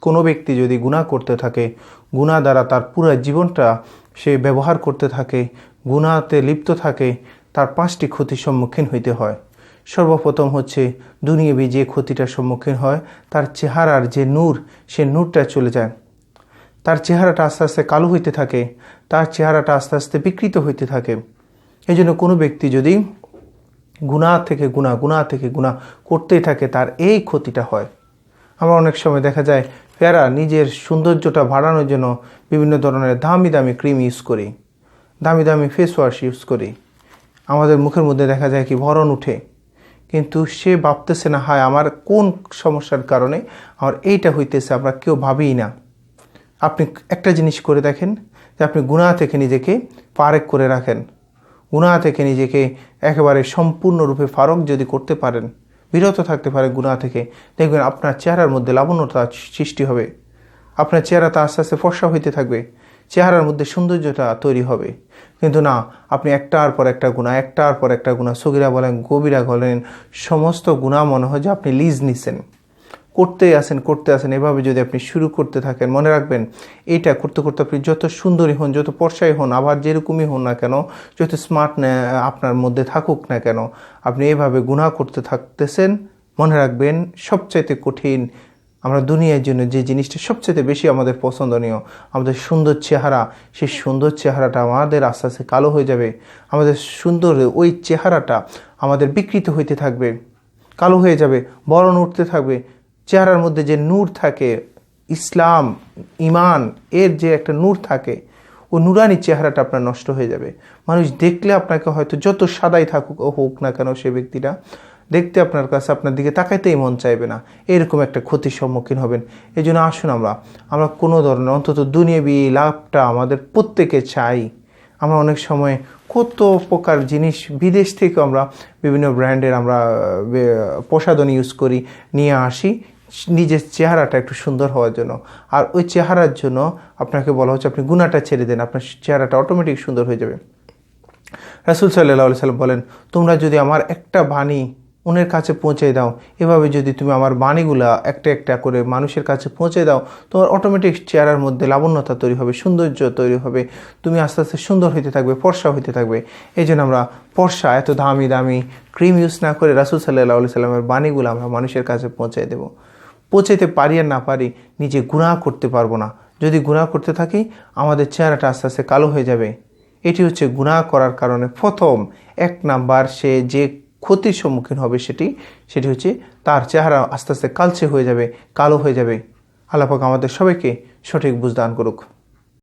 কোনো ব্যক্তি যদি গুনাহ করতে থাকে, গুনাহ দ্বারা তার পুরো জীবনটা সে ব্যবহার করতে থাকে গুনাহতে লিপ্ত থাকে, তার পাঁচটি ক্ষতির সম্মুখীন হইতে হয়। সর্বপ্রথম হচ্ছে দুনিয়াবি যে ক্ষতিটার সম্মুখীন হয়, তার চেহারার যে নূর, সে নূরটা চলে যায়। তার চেহারাটা আস্তে আস্তে কালো হইতে থাকে, তার চেহারাটা আস্তে আস্তে বিকৃত হইতে থাকে। এই জন্য কোনো ব্যক্তি যদি গুণা থেকে গুণা গুণা থেকে গুণা করতেই থাকে, তার এই ক্ষতিটা হয়। আমরা অনেক সময় দেখা যায় প্যারা নিজের সৌন্দর্যটা বাড়ানোর জন্য বিভিন্ন ধরনের দামি দামি ক্রিম ইউজ করি, দামি দামি ফেস ওয়াশ ইউজ করি। আমাদের মুখের মধ্যে দেখা যায় কি ভরণ উঠে, কিন্তু সে ভাবতেছে না, হায়, আমার কোন সমস্যার কারণে আমার এইটা হইতেছে, আমরা কেউ ভাবিই না। আপনি একটা জিনিস করে দেখেন যে আপনি গুণা থেকে নিজেকে পারেক করে রাখেন। গুণা থেকে নিজেকে একেবারে সম্পূর্ণরূপে ফারক যদি করতে পারেন বিরত থাকতে পারে গুণা থেকে। দেখবেন আপনার চেহারার মধ্যে লাবণ্যতা সৃষ্টি হবে। আপনার চেহারাটা আস্তে আস্তে ফর্সা হইতে থাকবে। চেহারার মধ্যে সৌন্দর্যটা তৈরি হবে। কিন্তু না, আপনি একটার পর একটা গুণা একটার পর একটা গুণা সগিরা বলেন, গভীরা বলেন, সমস্ত গুণা মনে হয় যে আপনি লিজ নিছেন। করতেই আসেন করতে আসেন এভাবে যদি আপনি শুরু করতে থাকেন, মনে রাখবেন এটা করতে করতে আপনি যত সুন্দরী হন, যত পর্সাই হন, আবার যেরকমই হন না কেন, যত স্মার্ট আপনার মধ্যে থাকুক না কেন, আপনি এভাবে গুণা করতে থাকতেছেন, মনে রাখবেন সবচাইতে কঠিন আমরা দুনিয়ার জন্য যে জিনিসটা সবচেয়ে বেশি আমাদের পছন্দনীয়, আমাদের সুন্দর চেহারা, সেই সুন্দর চেহারাটা আমাদের আস্তে আস্তে কালো হয়ে যাবে, আমাদের সুন্দর ওই চেহারাটা আমাদের বিকৃত হইতে থাকবে, কালো হয়ে যাবে, বরণ উঠতে থাকবে চেহারার মধ্যে যে নূর থাকে, ইসলাম ইমান এর যে একটা নূর থাকে, ও নুরানি চেহারাটা আপনার নষ্ট হয়ে যাবে। মানুষ দেখলে আপনাকে হয়তো যত সাদাই থাকুক ও হোক না কেন সে ব্যক্তিটা, দেখতে আপনার কাছে আপনার দিকে তাকাইতেই মন চাইবে না। এরকম একটা ক্ষতির সম্মুখীন হবেন। এই জন্য আসুন আমরা আমরা কোনো ধরনের, অন্তত দুনিয়াবি লাভটা আমাদের প্রত্যেকে চাই। আমরা অনেক সময় কত প্রকার জিনিস বিদেশ থেকে আমরা বিভিন্ন ব্র্যান্ডের আমরা প্রসাধন ইউজ করি, নিয়ে আসি। নিজের চেহারাটা একটু সুন্দর হওয়ার জন্য। আর ওই চেহারার জন্য আপনাকে বলা হচ্ছে আপনি গুণাটা ছেড়ে দেন, আপনার চেহারাটা অটোমেটিক সুন্দর হয়ে যাবে। রাসুল সাল্লাহ সাল্লাম বলেন, তোমরা যদি আমার একটা বাণী উনের কাছে পৌঁছে দাও, এভাবে যদি তুমি আমার বাণীগুলা একটা একটা করে মানুষের কাছে পৌঁছে দাও, তোমার অটোমেটিক চেহারার মধ্যে লাবণ্যতা তৈরি হবে, সৌন্দর্য তৈরি হবে, তুমি আস্তে আস্তে সুন্দর হইতে থাকবে, ফর্সা হইতে থাকবে। এই জন্য আমরা ফর্সা, এত দামি দামি ক্রিম ইউজ না করে রাসুল সাল্লাহ সাল্লামের বাণীগুলো আমরা মানুষের কাছে পৌঁছে দেবো। পৌঁছাইতে পারি আর না পারি, নিজে গুণা করতে পারব না। যদি গুণা করতে থাকি, আমাদের চেহারাটা আস্তে আস্তে কালো হয়ে যাবে। এটি হচ্ছে গুণা করার কারণে প্রথম এক নাম্বার সে যে ক্ষতির সম্মুখীন হবে সেটি সেটি হচ্ছে তার চেহারা আস্তে আস্তে কালচে হয়ে যাবে, কালো হয়ে যাবে। আল্লাপাক আমাদের সবাইকে সঠিক বুঝদান করুক।